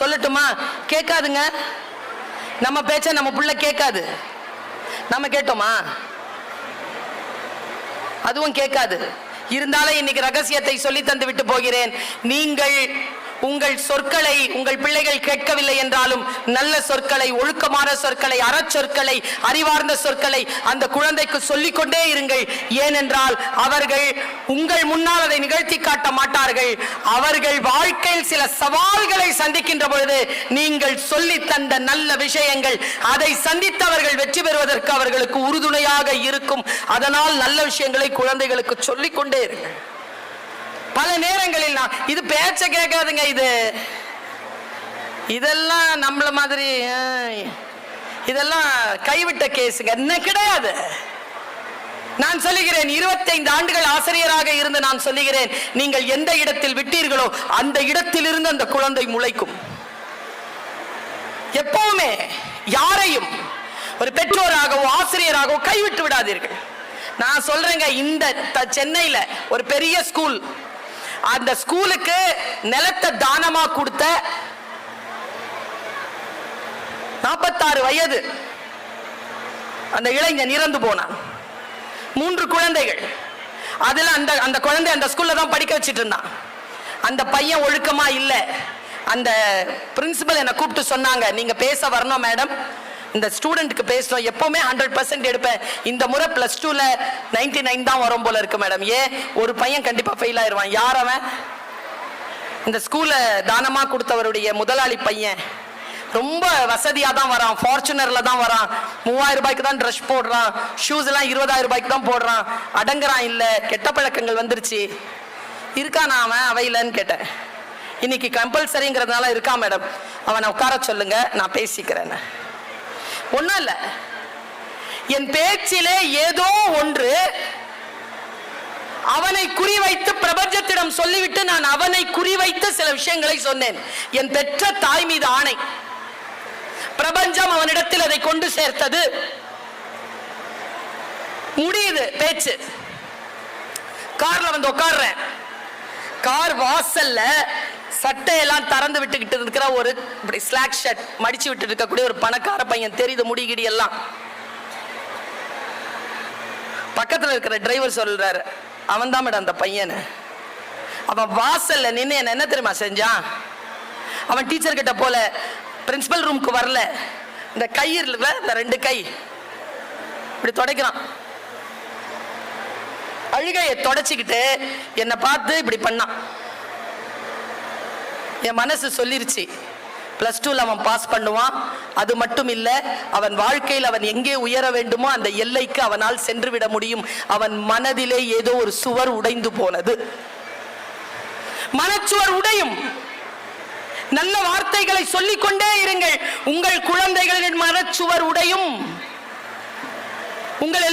சொல்லட்டுமா? கேட்காதுங்க. நம்ம பேச்ச நம்ம புள்ள கேட்காது. நம்ம கேட்டோமா? அதுவும் கேட்காது. இருந்தாலும் இன்னைக்கு ரகசியத்தை சொல்லி தந்து விட்டு போகிறேன். நீங்கள் உங்கள் சொற்களை உங்கள் பிள்ளைகள் கேட்கவில்லை என்றாலும் நல்ல சொற்களை ஒழுக்கமான சொற்களை அறச்சொற்களை அறிவார்ந்த சொற்களை அந்த குழந்தைக்கு சொல்லிக்கொண்டே இருங்கள். ஏனென்றால் அவர்கள் உங்கள் முன்னால் அதை நிகழ்த்தி காட்ட மாட்டார்கள். அவர்கள் வாழ்க்கையில் சில சவால்களை சந்திக்கின்ற பொழுது நீங்கள் சொல்லி தந்த நல்ல விஷயங்கள் அதை சந்தித்தவர்கள் வெற்றி பெறுவதற்கு அவர்களுக்கு உறுதுணையாக இருக்கும். அதனால் நல்ல விஷயங்களை குழந்தைகளுக்கு சொல்லிக்கொண்டே இருங்கள். பல நேரங்களில் நான் இது பேச்ச கேட்காதுங்க இது. இதெல்லாம் நம்மள மாதிரி இதெல்லாம் கைவிட்ட கேஸுங்க. என்ன கிடையாது. நான் சொல்லுகிறேன் 25 ஆண்டுகள் ஆசிரியராக இருந்து நான் சொல்லுகிறேன் நீங்கள் எந்த இடத்தில் விட்டீர்களோ அந்த இடத்திலிருந்து அந்த குழந்தை முளைக்கும். எப்பவுமே யாரையும் ஒரு பெற்றோராகவோ ஆசிரியராகவோ கைவிட்டு விடாதீர்கள். நான் சொல்றேங்க இந்த த- சென்னையில ஒரு பெரிய ஸ்கூல் அந்த ஸ்கூலுக்கு நிலத்தை தானமா கொடுத்த? நாற்பத்தாறு வயது. அந்த இளைஞன் இறந்து போனான். மூன்று குழந்தைகள். அதில் அந்த அந்த குழந்தை அந்த ஸ்கூல்ல தான் படிக்க வச்சிட்டு இருந்தான். அந்த பையன் ஒழுக்கமா இல்லை. அந்த பிரின்சிபல் என்னை கூப்பிட்டு சொன்னாங்க நீங்க பேச வரணும் மேடம். இந்த ஸ்டூடெண்ட்டுக்கு பேசணும் எப்பவுமே ஹண்ட்ரட் பர்சன்ட் எடுப்பேன். இந்த முறை பிளஸ் டூல நைன்டி நைன் தான் வரும் போல இருக்கு மேடம் ஏன் ஒரு பையன் கண்டிப்பா ஃபெயில் ஆயிடுவான் யார் அவன்? இந்த ஸ்கூல்ல தானமா கொடுத்தவருடைய முதலாளி பையன். ரொம்ப வசதியா தான் வரான். ஃபார்ச்சுனர்ல தான் வரான். மூவாயிரம் ரூபாய்க்கு தான் ட்ரெஸ் போடுறான். ஷூஸ் எல்லாம் இருபதாயிரம் ரூபாய்க்கு தான் போடுறான். அடங்குறான் இல்ல. கெட்ட பழக்கங்கள் வந்துருச்சு. இருக்கானா அவன்? அவையிலன்னு கேட்டேன். இன்னைக்கு கம்பல்சரிங்கிறதுனால இருக்கா மேடம் அவனை உட்கார சொல்லுங்க. நான் பேசிக்கிறேன்னு ஒன்றும் இல்ல. என் பேச்சிலே ஏதோ ஒன்று. அவனை குறிவைத்து பிரபஞ்சத்திடம் சொல்லிவிட்டு நான் அவனை குறிவைத்து சில விஷயங்களை சொன்னேன். என் பெற்ற தாய் மீது ஆணை. பிரபஞ்சம் அவனிடத்தில் அதை கொண்டு சேர்த்தது. முடியுது பேச்சு. கார்ல வந்து உட்கார்றேன். கார் வாசல்ல சட்டையெல்லாம் திறந்து விட்டுக்கிட்டு இருக்கிற ஒரு இப்படி ஸ்லாக் ஷர்ட் மடிச்சு விட்டு இருக்கக்கூடிய ஒரு பணக்கார பையன் தெரியுது முடிகிடி எல்லாம். பக்கத்தில் இருக்கிற டிரைவர் சொல்றாரு அவன் தான் மேடம் அந்த பையன். அவன் வாசல்ல நின்று என்ன என்ன தெரியுமா செஞ்சான் அவன் டீச்சர் கிட்ட போல பிரின்சிபல் ரூமுக்கு வரல. இந்த கை இருக்குல்ல இந்த ரெண்டு கை. இப்படி துடைக்கிறான். அழுகையை தொடச்சிக்கிட்டு என்னை பார்த்து இப்படி பண்ணான். என் மனசு சொல்லிருச்சு. பிளஸ் டூல அவன் பாஸ் பண்ணுவான். அது மட்டும் இல்ல அவன் வாழ்க்கையில் அவன் எங்கே உயர வேண்டுமோ அந்த எல்லைக்கு அவனால் சென்று விட முடியும். அவன் மனதிலே ஏதோ ஒரு சுவர் உடைந்து போனது. மனச்சுவர் உடையும். நல்ல வார்த்தைகளை சொல்லிக்கொண்டே இருங்கள். உங்கள் குழந்தைகளின் மனச்சுவர் உடையும். உங்கள்